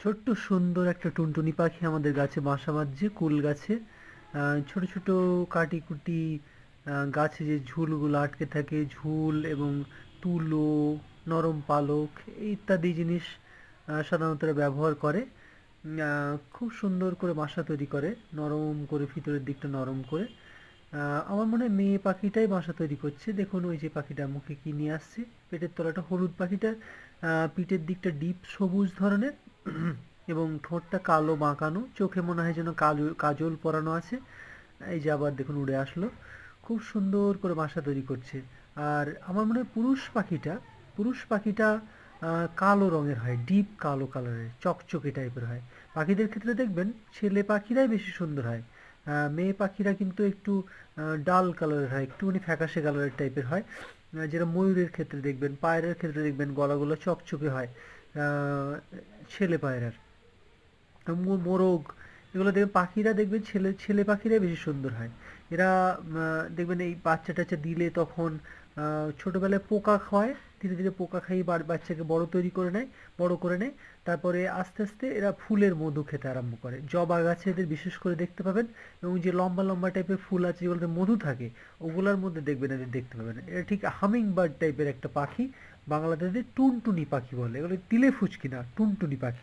ছোট্ট সুন্দর একটা টুনটুনি পাখি আমাদের গাছে বাসা বাঁধছে কুল গাছে। ছোট ছোট কাটি কুটি আহ, গাছে যে ঝুলগুলো আটকে থাকে ঝুল এবং তুলো নরম পালক ইত্যাদি জিনিস সাধারণত ব্যবহার করে। খুব সুন্দর করে বাসা তৈরি করে নরম করে ভিতরের দিকটা নরম করে। আমার মনে হয় মেয়ে পাখিটাই বাসা তৈরি করছে। দেখুন ওই যে পাখিটা মুখে কি নিয়ে আসছে। পেটের তলাটা হলুদ পাখিটার পিঠের দিকটা ডিপ সবুজ ধরনের। এবং ঠোঁটটা কালো বাঁকানো, চোখে মনে হয় যেন কালো, কাজল পরানো আছে। এই যে আবার দেখুন উড়ে আসলো। খুব সুন্দর করে বাসা তৈরি করছে। আর আমার মনে হয় পুরুষ পাখিটা পুরুষ পাখিটা কালো রঙের হয়, ডিপ কালো কালারের, চকচকে টাইপের হয়। পাখিদের ক্ষেত্রে দেখবেন ছেলে পাখিরাই বেশি সুন্দর হয়। মেয়ে পাখিরা কিন্তু একটু ডাল কালারের হয়, একটুখানি ফ্যাকাশে কালারের টাইপের হয়। যেটা ময়ূরের ক্ষেত্রে দেখবেন, পায়রার ক্ষেত্রে দেখবেন গলাগুলো চকচকে হয়। ছেলে পায়রার। মোরগ, এগুলো দেখবেন পাখিরা দেখবেন ছেলে ছেলে পাখিরাই বেশি সুন্দর হয়। এরা দেখবেন এই বাচ্চা টাচ্চা দিলে তখন ছোটবেলায় পোকা খাওয়ায় ধীরে ধীরে পোকা খাইয়ে বাচ্চাকে বড় তৈরি করে নেয়, বড় করে নেয়। তারপরে আস্তে আস্তে এরা ফুলের মধু খেতে আরম্ভ করে। জবা গাছে এদের বিশেষ করে দেখতে পাবেন এবং যে লম্বা লম্বা টাইপের ফুল আছে, যেগুলোতে মধু থাকে, ওগুলোর মধ্যে দেখবেন এদের দেখতে পাবেন। এটা ঠিক হামিং বার্ড টাইপের একটা পাখি বাংলাদেশে টুনটুনি পাখি বলে। এগুলো তিলে ফুচকি না, টুনটুনি পাখি।